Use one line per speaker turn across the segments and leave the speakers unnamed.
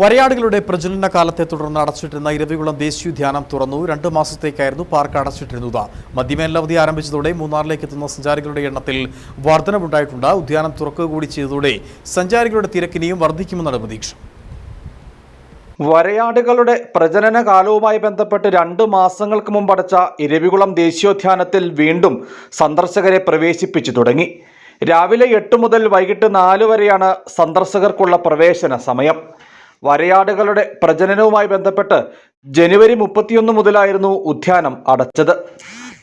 വരയാടുകളുടെ പ്രജനന കാലത്തെ തുടർന്ന് അടച്ചിട്ടിരുന്ന ഇരവികുളം ദേശീയോദ്യാനം തുറന്നു. രണ്ട് മാസത്തേക്കായിരുന്നു പാർക്ക് അടച്ചിട്ടിരുന്നത്. മദ്യമേലവധി ആരംഭിച്ചതോടെ മൂന്നാറിലേക്ക് എത്തുന്ന സഞ്ചാരികളുടെ എണ്ണത്തിൽ വർധനവുണ്ടായിട്ടുണ്ട്. ഉദ്യാനം തുറക്കുക കൂടി ചെയ്തതോടെ സഞ്ചാരികളുടെ തിരക്കിനെയും വർദ്ധിക്കുമെന്നാണ് പ്രതീക്ഷ.
വരയാടുകളുടെ പ്രജനന കാലവുമായി ബന്ധപ്പെട്ട് രണ്ട് മാസങ്ങൾക്ക് മുമ്പ് അടച്ച ഇരവികുളം ദേശീയോദ്യാനത്തിൽ വീണ്ടും സന്ദർശകരെ പ്രവേശിപ്പിച്ചു തുടങ്ങി. രാവിലെ എട്ട് മുതൽ വൈകിട്ട് നാല് വരെയാണ് സന്ദർശകർക്കുള്ള പ്രവേശന സമയം. വരയാടുകളുടെ പ്രജനനവുമായി ബന്ധപ്പെട്ട് ജനുവരി മുപ്പത്തിയൊന്ന് മുതലായിരുന്നു ഉദ്യാനം അടച്ചത്.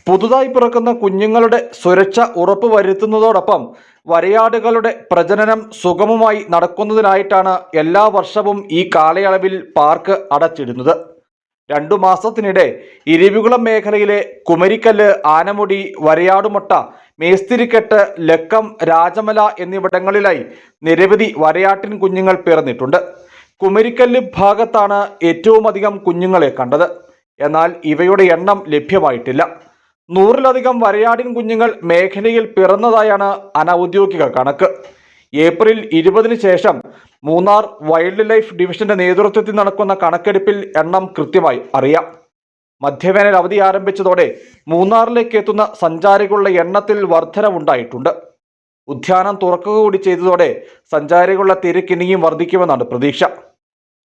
പുതുതായി പിറക്കുന്ന കുഞ്ഞുങ്ങളുടെ സുരക്ഷ ഉറപ്പുവരുത്തുന്നതോടൊപ്പം വരയാടുകളുടെ പ്രജനനം സുഗമമായി നടക്കുന്നതിനായിട്ടാണ് എല്ലാ വർഷവും ഈ കാലയളവിൽ പാർക്ക് അടച്ചിടുന്നത്. രണ്ടു മാസത്തിനിടെ ഇരിവികുളം മേഖലയിലെ കുമരിക്കല്ല് ആനമുടി വരയാടുമുട്ട മേസ്തിരിക്കെട്ട് ലക്കം രാജമല എന്നിവിടങ്ങളിലായി നിരവധി വരയാട്ടിൻ കുഞ്ഞുങ്ങൾ പിറന്നിട്ടുണ്ട്. കുമരിക്കല്ല് ഭാഗത്താണ് ഏറ്റവുമധികം കുഞ്ഞുങ്ങളെ കണ്ടത്. എന്നാൽ ഇവയുടെ എണ്ണം ലഭ്യമായിട്ടില്ല. നൂറിലധികം വരയാടിൻ കുഞ്ഞുങ്ങൾ മേഖലയിൽ പിറന്നതായാണ് അനൌദ്യോഗിക കണക്ക്. ഏപ്രിൽ ഇരുപതിന് ശേഷം മൂന്നാർ വൈൽഡ് ലൈഫ് ഡിവിഷന്റെ നേതൃത്വത്തിൽ നടക്കുന്ന കണക്കെടുപ്പിൽ എണ്ണം കൃത്യമായി അറിയാം. മധ്യവേനൽ അവധി ആരംഭിച്ചതോടെ മൂന്നാറിലേക്ക് എത്തുന്ന സഞ്ചാരികളുടെ എണ്ണത്തിൽ വർധനവുണ്ടായിട്ടുണ്ട്. ഉദ്യാനം തുറക്കുക കൂടി ചെയ്തതോടെ സഞ്ചാരികളുടെ തിരക്കിനിയും വർദ്ധിക്കുമെന്നാണ് പ്രതീക്ഷ.